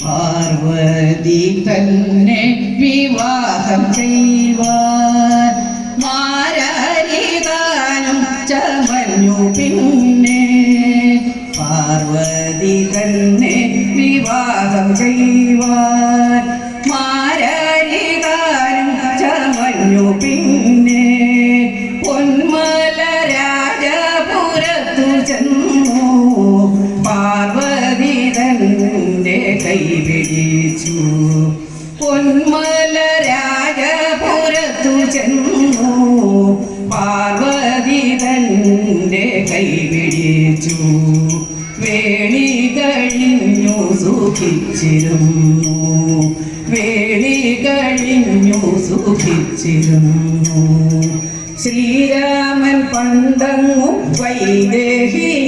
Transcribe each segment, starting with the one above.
പാർവതി തന്നെ വിവാഹം ചെയ്യുവാൻ മാരരിതാനും ചമഞ്ഞു പിന്നെ ചെന്നു പാർവതി തന്റെ കൈപിടിച്ചു വേണി കഴിഞ്ഞു സുഖിച്ചിരുന്നു. കഴിഞ്ഞു സുഖിച്ചിരുന്നു. ശ്രീരാമൻ പണ്ടങ്ങും വൈദേഹിയെ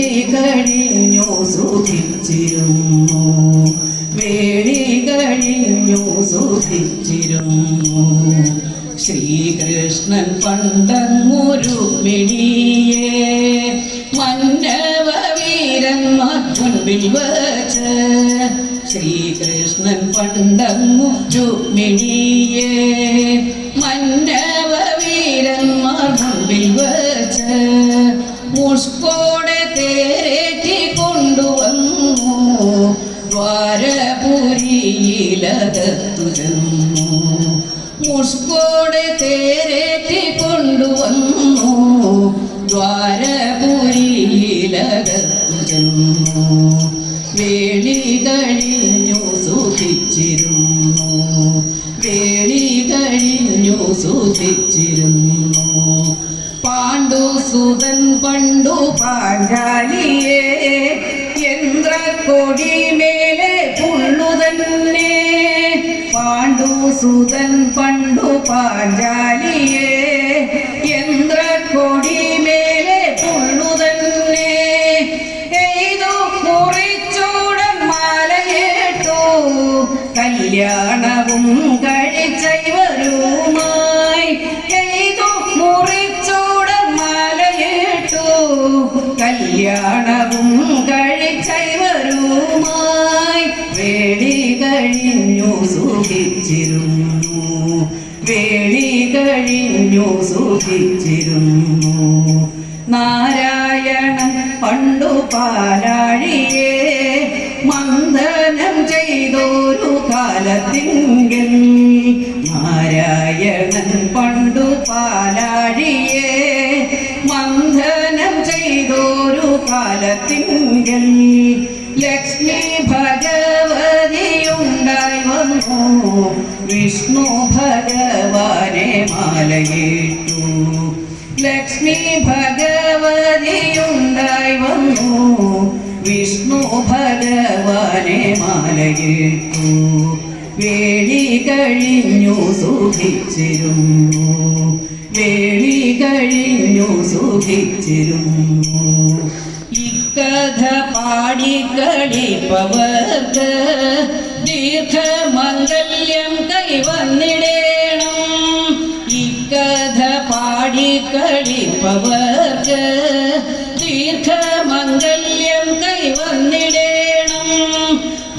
കഴിഞ്ഞു സുഖിച്ചിരുന്നു വേണി കഴിഞ്ഞു സുഖിച്ചിരുന്നു ശ്രീകൃഷ്ണൻ പണ്ടങ്ങൊരു മിടിയേ മന്നവ വീരന്മാർ മുൻപിൽ വച്ച് ശ്രീകൃഷ്ണൻ പണ്ടങ്ങൊരു മെടിയേ മന്നവ ദ്വാരപുരിയിലകത്തു ചെന്നു മുഷ്കോടെ തേരേറ്റി കൊണ്ടുവന്നു. ദ്വാരപുരിയിലകത്തു ചെന്നു വേളി കഴിഞ്ഞു സുഖിച്ചിരുന്നു വേളി കഴിഞ്ഞു സുഖിച്ചിരുന്നു പാണ്ഡുസുതൻ പണ്ടു പാഞ്ചാലിയെ യന്ത്രക്കൊടി പാണ്ഡുസുതൻ പണ്ടു പാഞ്ചാലിയെ യന്ത്രക്കൊടി മേലെ പുള്ളു തന്നെ എയ്തു കുറിച്ചൂടൻ മാലയേട്ടു കല്യാണവും കഴിച്ചവരുമായി കഴിഞ്ഞു സുഖിച്ചിരുന്നു നാരായണൻ പണ്ടു പാലാഴിയെ മന്ദനം ചെയ്തൊരു കാലത്തിങ്കിൽ നാരായണൻ പണ്ടു പാലാഴിയെ മന്ദനം ചെയ്തൊരു കാലത്തിങ്കിൽ ലക്ഷ്മി വിഷ്ണു ഭഗവാനെ മാലയിട്ടു ലക്ഷ്മി ഭഗവതിയുണ്ടായി വന്നു. വിഷ്ണു ഭഗവാനെ മാലയിട്ടു വേളി കഴിഞ്ഞു സുഖിച്ചിരുന്നു. വേളി കഴിഞ്ഞു സുഖിച്ചിരുന്നു. ഇക്കഥ പാടിക്കളിപ്പവർക്ക് ദീർഘമംഗല്യം കൈവന്നിടേണം ഇക്കഥ പാടിക്കളിപ്പവർക്ക് ദീർഘമംഗല്യം കൈവന്നിടേണം.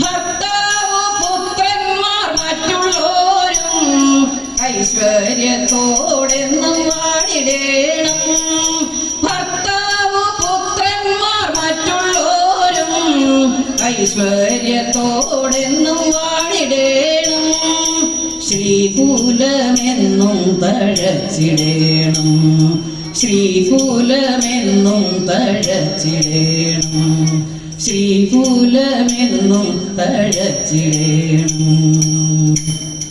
ഭർത്താവ് പുത്രന്മാർ മറ്റുള്ളോരും ഐശ്വര്യത്തോടെന്നും വാടിടേണം തഴച്ചിടേണം. ശ്രീകുലമെന്നും തഴച്ചിടേണം. ശ്രീകുലമെന്നും തഴച്ചിടേണം.